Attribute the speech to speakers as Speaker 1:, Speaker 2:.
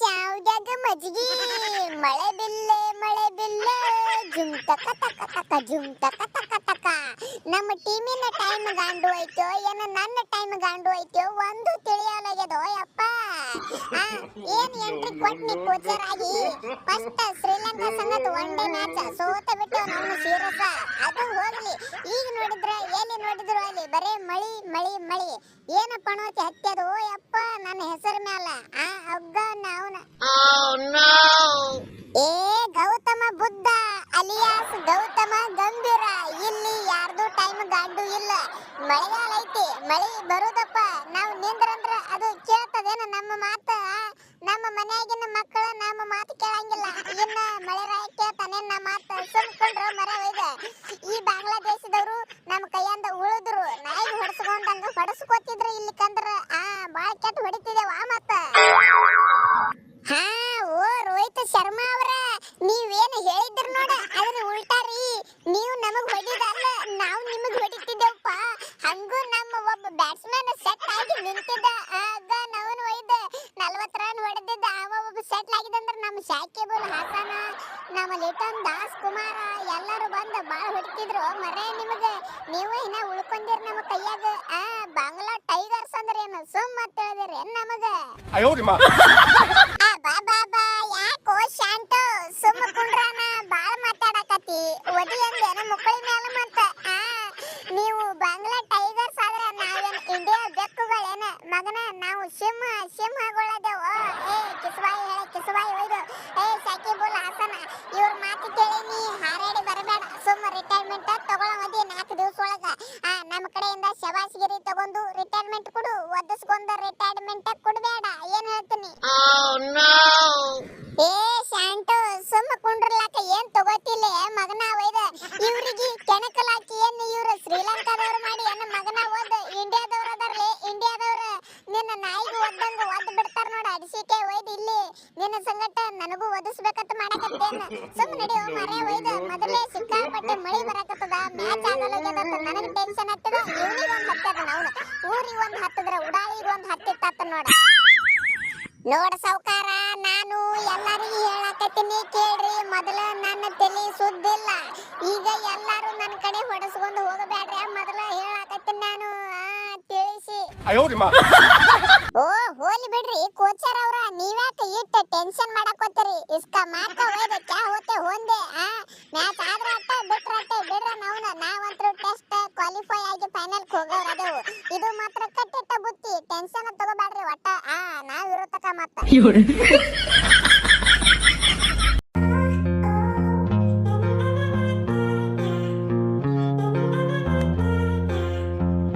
Speaker 1: ಶಾವ್ಗ್ಯಾಗ ಮಜ್ಗಿ. ಮಳೆ ಬಿಲ್ಲೆ ಮಳೆ ಬಿಲ್ಲೆ. ಜುಮ್ ತಕ ತಕ ತಕ ಜುಮ್ ತಕ ತಕ ತಕ ನಮ್ಮ ಟೀಮಿನ ಟೈಮ್ ಗಾಂಡು ಐತೋ ಏನ ನನ್ನ ಟೈಮ್ ಗಾಂಡು ಐತೋ ಒಂದು ತಿಳಿಯಲಾಗ್ಯದೋ ಯಪ್ಪ? ಏನ್ ಎಂಟ್ರಿ ಕೊಟ್ನಿ ಕೋಚರ್ ಆಗಿ? ಫಸ್ಟ್ ಶ್ರೀಲಂಕಾ ಸಂಗತ ಒನ್ ಡೇ ಮ್ಯಾಚ್ ಸೋತ ಬಿಟ್ಟು ನಮ್ಮ ಸೀರಸ ಅದು ಹೋಗ್ಲಿ. ಈಗ ನೋಡಿದ್ರ, ಎಲ್ಲಿ ನೋಡಿದ್ರು ಅಲ್ಲಿ ಬರೇ ಮಳಿ ಮಳಿ ಮಳಿ. ಏನಪ್ಪ ಅನ್ನೋತಿ ಹತ್ಯದು ಯಪ್ಪ ನನ್ನ ಹೆಸರು ಮ್ಯಾಲ. ಆ ಹಗ್ಗ ನಾವ್ನ ಏ ಗೌತಮ ಬುದ್ಧ ಅಲಿಯಾಸ್ ಗೌತಮ ಗಂಭೀರ. ಇಲ್ಲಿ ಯಾರ್ದು ಟೈಮ್ ಗಾಂಡು ಇಲ್ಲ. ಮಳೆಗಾಲ ಐತಿ. ಮಳಿ ಬರುದಪ್ಪ. ನಾವು ನಿಂದ್ರಂದ್ರ ಅದು ಕೇಳ್ತದೇನ ನಮ್ಮ ಮಾತ? ನಮ್ಮ ಮನೆಯಾಗಿನ ಮಕ್ಕಳು ನಮ್ಮ ಮಾತು ಕೇಳಂಗಿಲ್ಲ. ಇನ್ನ ಮಳೆ ರಾಯ ಕೇಳ್ತಾನೆ ನಮ್ಮ ಮಾತು. ಸುಮ್ಕೊಂಡ್ರು ಮರ ಒಯ್ದ. ಈ ಬಾಂಗ್ಲಾದೇಶದವರು ನಮ್ಮ ಕೈಯಿಂದ ಉಳಿದ್ರು. ನಾಯಿ ಹೊಡೆಸ್ಕೊಂಡಂಗ ಹೊಡಸ್ಕೊತಿದ್ರು ಇಲ್ಲಿ ಕಂದ್ರ ಆ, ಬಾಳ ಕೆಟ್ಟ ಹೊಡಿತಿದೇವ ಕಾನ್ಸ್ಟೇಬಲ್ ಹಾಸನ ನಮ್ಮ ಲಿಟನ್ ದಾಸ್ ಕುಮಾರ ಎಲ್ಲರೂ ಬಂದು ಭಾಳ ಹೊಡಿತಿದ್ರು ಮರೇ ನಿಮಗೆ ನೀವು ಇನ್ನ ಉಳ್ಕೊಂಡಿರ್ ನಮ್ಮ ಕೈಯಾಗ. ಆ ಬಾಂಗ್ಲಾ ಟೈಗರ್ಸ್ ಅಂದ್ರೆ ಏನು?
Speaker 2: ಸುಮ್ ಮತ್ತೆ ಹೇಳಿದ್ರಿ
Speaker 1: ನಮಗೆ? ಬಾ ಬಾ ಬಾ ಯಾಕೋ ಶಾಂತು? ಸುಮ್ ಕುಂಡ್ರಾನ ಭಾಳ ಮಾತಾಡಕತ್ತಿ. ಒದಿ ಅಂದೇನು ಮೇಲೆ ಆ ನೀವು ಬಾಂಗ್ಲಾ ಟೈಗರ್ಸ್ ಆದ್ರೆ ನಾವೇನು ಇಂಡಿಯಾ ಬೆಕ್ಕುಗಳೇನ? ಮಗನ ನಾವು ಸಿಂಹ ಸಿಂಹಗಳದೇವು ಏ ಕಿಸಬಾಯಿ ಹೇಳ ಕಿಸಬಾಯಿ ಒಯ್ದು. ಏ ಒಳಗ ನಮ್ಮ ಕಡೆಯಿಂದ ಶವಾಸಗಿರಿ ತಗೊಂಡು ರಿಟೈರ್ಮೆಂಟ್ ಕೊಡು. ಒದಸ್ಕೊಂಡ ರಿಟೈರ್ಮೆಂಟ್ ಕೊಡಬೇಡ. ಏನ್ ಹೇಳ್ತೀನಿ? ಏ ಶಾಂಟು ಸುಮ್ಮ ಕುಂಡ್ರಲಾಕ ಏನ್ ತಗೋತಿಲ್ಲ ಮಗನ ಒಯ್ದ. ಇವ್ರಿಗೆ ಕೆಣಕಲಾಕಿ ಏನ್ ಇವ್ರು? ಶ್ರೀಲಂಕಾದವ್ರು ಮಾಡಿ ಏನ್ ಮಗನ ಓದ್ ಇಂಡಿಯಾದವ್ರ ಅದಾರ್ಲಿ? ಇಂಡಿಯಾದವ್ರ. ನಿನ್ನ ನಾಯಿಗೆ ಒದ್ದಂಗ ಒದ್ ಬಿಡ್ತಾರ ನೋಡ ಅಡಿಸಿಕೆ ಒಯ್ದು ಇಲ್ಲಿ. ನಿನ್ನ ಸಂಗಟ ನನಗೂ ಒದಿಸ್ಬೇಕಂತ ಮಾಡಕತ್ತೇನ. ಸುಮ್ಮ ನಡೆಯೋ ಮರೆ ಒಯ್ದ. ಮೊದಲೇ ಸಿಕ್ಕಾಪಟ್ಟೆ ಮಳಿ ಹತ್ತದಂತ ನನಗೆ ಟೆನ್ಷನ್ ಆಗ್ತದ. ಇವನಿಗೆ ಒಂದು ಹತ್ತದ ಅವನು. ಊರಿಗೆ ಒಂದು ಹತ್ತದ್ರ ಉಡಾಳಿಗೆ ಒಂದು ಹತ್ತಿತ್ತ ನೋಡ. ನೋಡ ಸೌಕಾರ ನಾನು ಎಲ್ಲರಿಗೂ ಹೇಳಾಕತ್ತೀನಿ ಕೇಳ್ರಿ. ಮೊದಲ ನನ್ನ ತಲೆ ಸುದ್ದಿಲ್ಲ. ಈಗ ಎಲ್ಲಾರು ನನ್ನ ಕಡೆ ಹೊಡೆಸ್ಕೊಂಡು ಹೋಗಬೇಡ್ರಿ ಮೊದಲ ಹೇಳಾಕತ್ತೀನಿ ನಾನು ತಿಳಿಸಿ. ಓ ಹೋಲಿ ಬಿಡ್ರಿ. ಕೋಚರ್ ಅವ್ರ ನೀವ್ಯಾಕೆ ಇಟ್ಟ ಟೆನ್ಷನ್ ಮಾಡಕೋತೀರಿ ಇಸ್ಕ ಮಾರ್ಕ ಹೋಯ್ದ ಕ್ಯಾ ಹೋತೆ ಹೊಂದೆ ಆ? ಮ್ಯಾಚ್ ಆದ್ರ ಅಟ್ಟ ಅಟ್ಟ ಬಿಡ್ರ ನಾವು ನಾವಂತ್ರ ಕ್ವಾಲಿಫೈ ಆಗಿ ಫೈನಲ್ ಹೋಗೋರು ಅದೇವು ಇದು ಮಾತ್ರ ಕಟ್ಟಿಟ್ಟ ಬುತ್ತಿ. ಟೆನ್ಷನ್ ತಗೋಬೇಡ್ರಿ ಒಟ್ಟ. ಆ ನಾವ್ ಇರುತ್ತಕ ಮತ್ತ